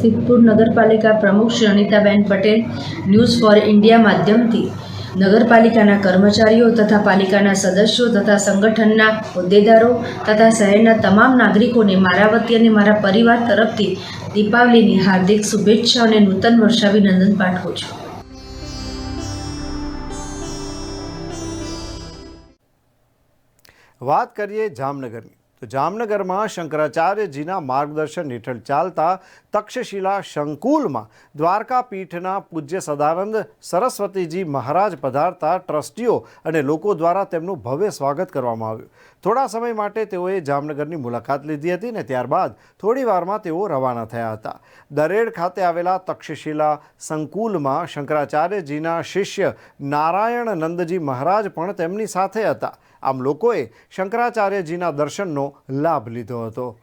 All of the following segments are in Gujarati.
સિદ્ધપુર નગરપાલિકા પ્રમુખ Shri Patel, news for India માધ્યમથી નગરપાલિકાના કર્મચારીઓ તથા પાલિકાના સદસ્યો તથા સંગઠનના હોદ્દેદારો તથા શહેરના તમામ નાગરિકોને મારા વતી અને મારા પરિવાર તરફથી દીપાવલીની હાર્દિક શુભેચ્છા અને નૂતન વર્ષાભિનંદન પાઠવું છું. વાત કરીએ જામનગરની. તો જામનગરમાં શંકરાચાર્યજીના માર્ગદર્શન હેઠળ ચાલતા તક્ષશિલા સંકુલમાં દ્વારકા પીઠના પૂજ્ય સદાનંદ સરસ્વતીજી મહારાજ પધારતા ટ્રસ્ટીઓ અને લોકો દ્વારા તેમનું ભવ્ય સ્વાગત કરવામાં આવ્યું. થોડા સમય માટે તેઓએ જામનગરની મુલાકાત લીધી હતી ને ત્યારબાદ થોડી વારમાં તેઓ રવાના થયા હતા. દરેડ ખાતે આવેલા તક્ષશિલા સંકુલમાં શંકરાચાર્યજીના શિષ્ય નારાયણ નંદજી મહારાજ પણ તેમની સાથે હતા. આમ લોકોએ શંકરાચાર્યજીના દર્શનનો લાભ લીધો હતો.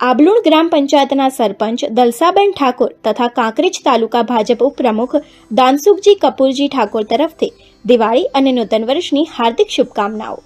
આબલુણ ગ્રામ પંચાયતના સરપંચ દલસાબેન ઠાકોર તથા કાંકરેજ તાલુકા ભાજપ ઉપપ્રમુખ દાનસુખજી કપૂરજી ઠાકોર તરફથી દિવાળી અને નૂતન વર્ષની હાર્દિક શુભકામનાઓ.